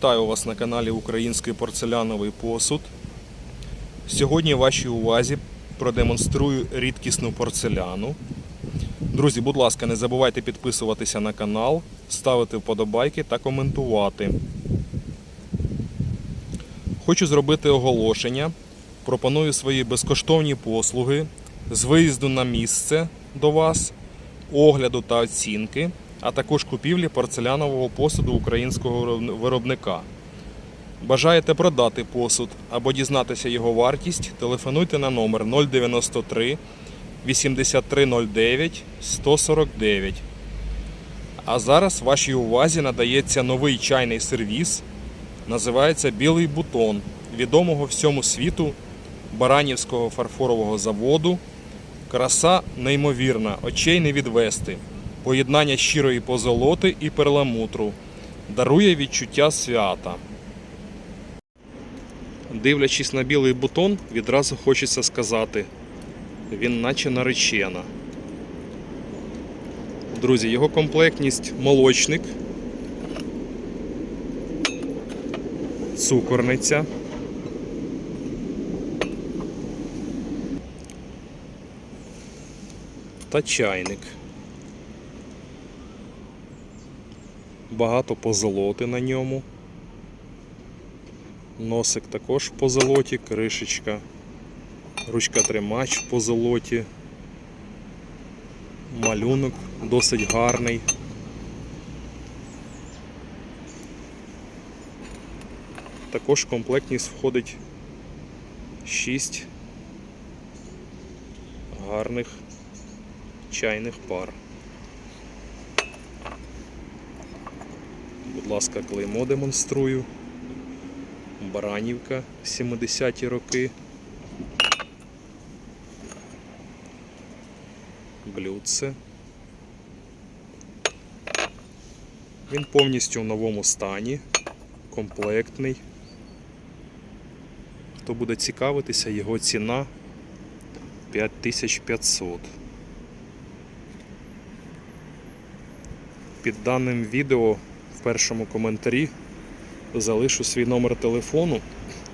Вітаю вас на каналі Український порцеляновий посуд. Сьогодні вашій увазі продемонструю рідкісну порцеляну. Друзі, будь ласка, не забувайте підписуватися на канал, ставити вподобайки та коментувати. Хочу зробити оголошення. Пропоную свої безкоштовні послуги з виїзду на місце до вас, огляду та оцінки, а також купівлі порцелянового посуду українського виробника. Бажаєте продати посуд або дізнатися його вартість? Телефонуйте на номер 093 8309 149. А зараз вашій увазі надається новий чайний сервіс. Називається Білий бутон відомого всьому світу Баранівського фарфорового заводу. Краса неймовірна, очей не відвести. Поєднання щирої позолоти і перламутру. Дарує відчуття свята. Дивлячись на білий бутон, відразу хочеться сказати: він наче наречена. Друзі, його комплектність молочник, цукорниця. Та чайник. Багато позолоти на ньому. Носик також в позолоті, кришечка, ручка тримач в позолоті. Малюнок досить гарний. Також в комплектність входить 6 гарних чайних пар. Будь ласка, клеймо демонструю. Баранівка 70-ті роки. Блюдце. Він повністю в новому стані, комплектний. Хто буде цікавитися, його ціна 5500. Під даним відео першому коментарі залишу свій номер телефону.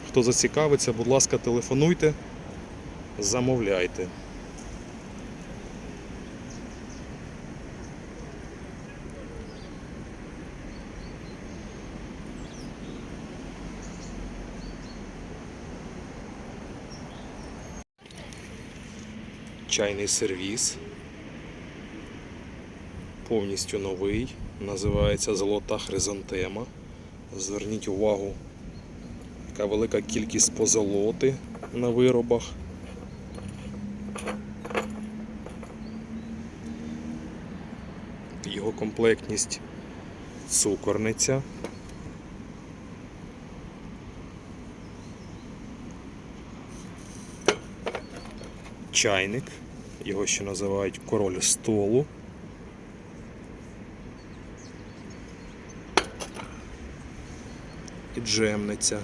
Хто зацікавиться, будь ласка, телефонуйте, замовляйте. Чайний сервіс. Повністю новий. Називається Золота хризантема. Зверніть увагу, яка велика кількість позолоти на виробах. Його комплектність цукорниця. Чайник, його ще називають король столу. І джемниця.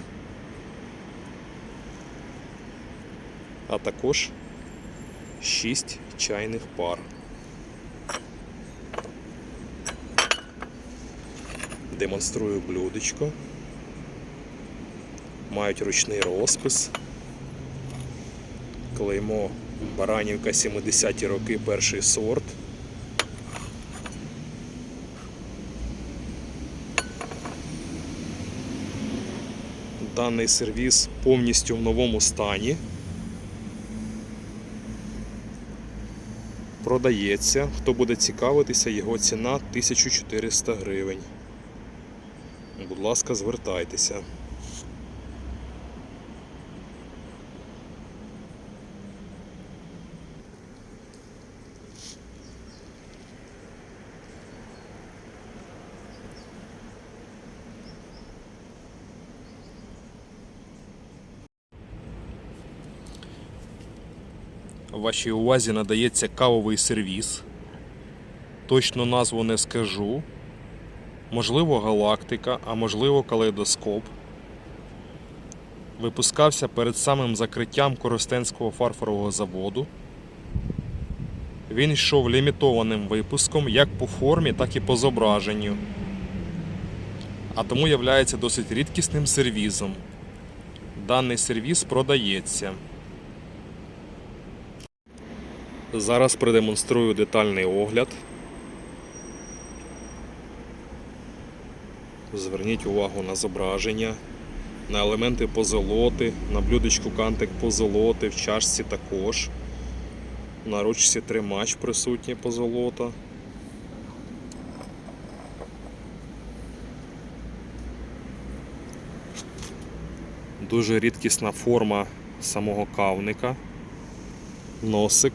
А також 6 чайних пар. Демонструю блюдечко. Мають ручний розпис. Клеймо Баранівка 70-ті роки перший сорт. Даний сервіс повністю в новому стані. Продається. Хто буде цікавитися, його ціна 1400 гривень. Будь ласка, звертайтеся. Вашій увазі надається кавовий сервіс. Точну назву не скажу. Можливо, галактика, а можливо, калейдоскоп. Випускався перед самим закриттям Коростенського фарфорового заводу. Він йшов лімітованим випуском як по формі, так і по зображенню. а тому є досить рідкісним сервізом. Даний сервіз продається. Зараз продемонструю детальний огляд. Зверніть увагу на зображення, на елементи позолоти, на блюдечку кантик позолоти, в чашці також. На ручці тримач присутнє позолота. Дуже рідкісна форма самого кавника. Носик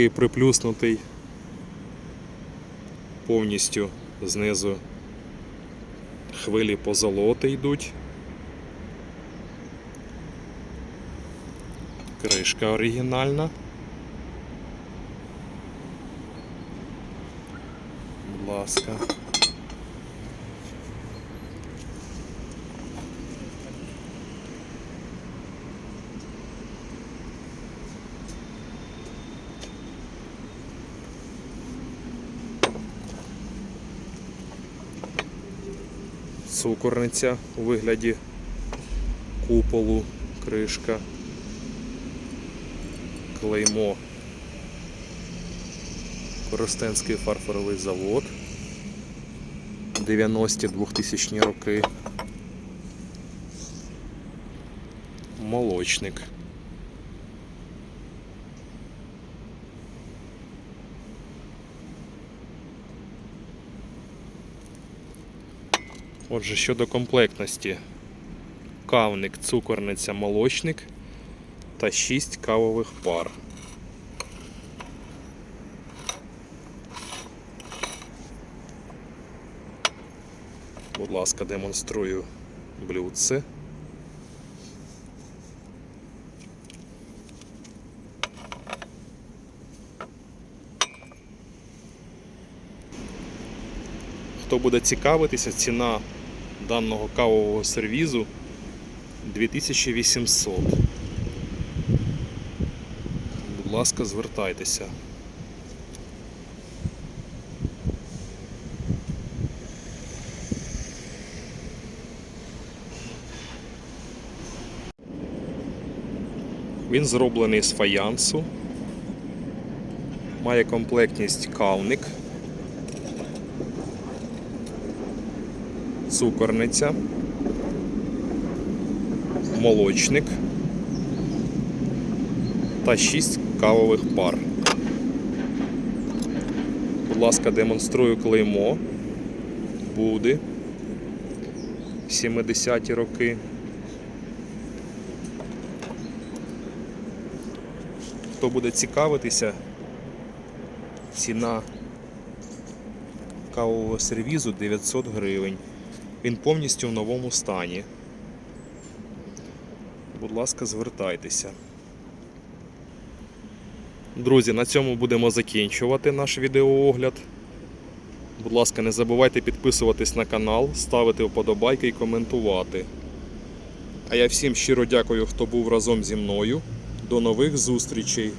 такий приплюснутий, повністю знизу хвилі позолоти йдуть. Кришка оригінальна. Будь ласка. Цукорниця у вигляді куполу, кришка, клеймо. Коростенський фарфоровий завод. 90-ті 2000 роки. Молочник. Отже, щодо комплектності. Кавник, цукорниця, молочник та 6 кавових пар. Будь ласка, демонструю блюдце. Хто буде цікавитися, ціна даного кавового сервізу 2800. Будь ласка, звертайтеся. Він зроблений з фаянсу. Має комплектність кавник. Цукорниця, молочник та 6 кавових пар. Будь ласка, демонструю клеймо. Буде 70-ті роки. Хто буде цікавитися, ціна кавового сервізу 900 гривень. Він повністю в новому стані. Будь ласка, звертайтеся. Друзі, на цьому будемо закінчувати наш відеоогляд. Будь ласка, не забувайте підписуватись на канал, ставити вподобайки і коментувати. А я всім щиро дякую, хто був разом зі мною. До нових зустрічей!